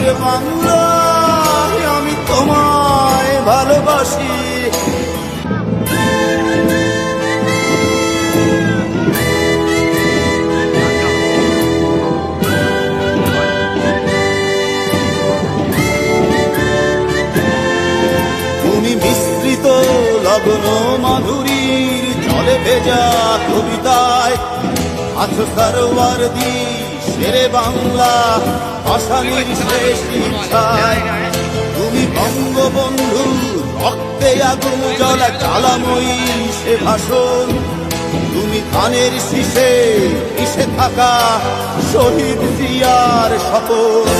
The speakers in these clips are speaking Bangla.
প্রাণের বাংলা, আমি তোমায় ভালোবাসি। তুমি মিশ্রিত লগ্ন মাধুরীর জলে ভেজা কবিতায় আছো সারোয়ার দি শেরে বাংলা আসামির শেষ ইচ্ছায়। তুমি বঙ্গবন্ধু রক্তে আগুন জলা জ্বালাময়ী সে ভাষণ। তুমি ধানের শিষে মিশে থাকা শহীদ জিয়ার শপথ।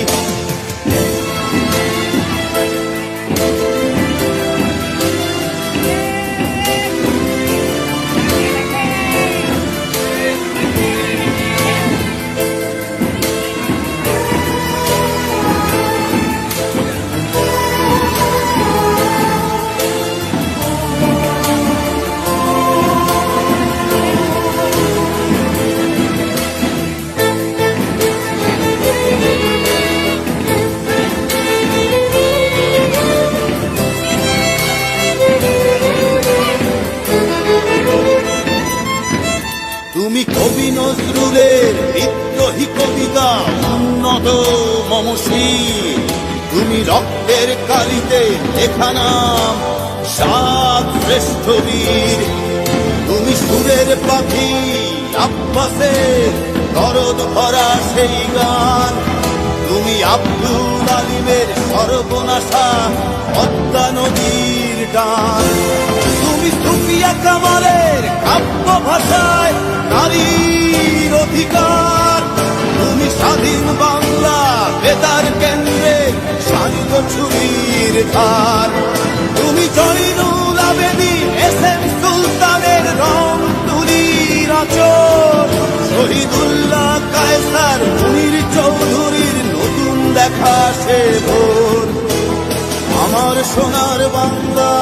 নজরুলের বিদ্রোহী কবিতা উন্নত মমসী তুমি রক্তের কালিতে লেখা নাম সাত শ্রেষ্ঠ বীর। তুমি সুরের পাখি আব্বাসের দরদ ভরা সেই গান। তুমি আব্দুল আলিমের সর্বনাশা পদ্মা নদীর গান স্বাধীন বাংলা, বেতার কেন্দ্রে সারিত ছুরির ধার। তুমি জয়নুল আবেদিন এস এম সুলতানের রং তুলির আচর শহীদুল্লাহ কায়সার মুনির চৌধুরীর নতুন দেখা সে ভোর। আমার সোনার বাংলা,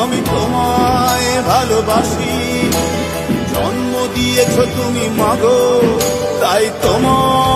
আমি তোমায় ভালোবাসি। দিয়েছ তুমি মাগো তাই তোমার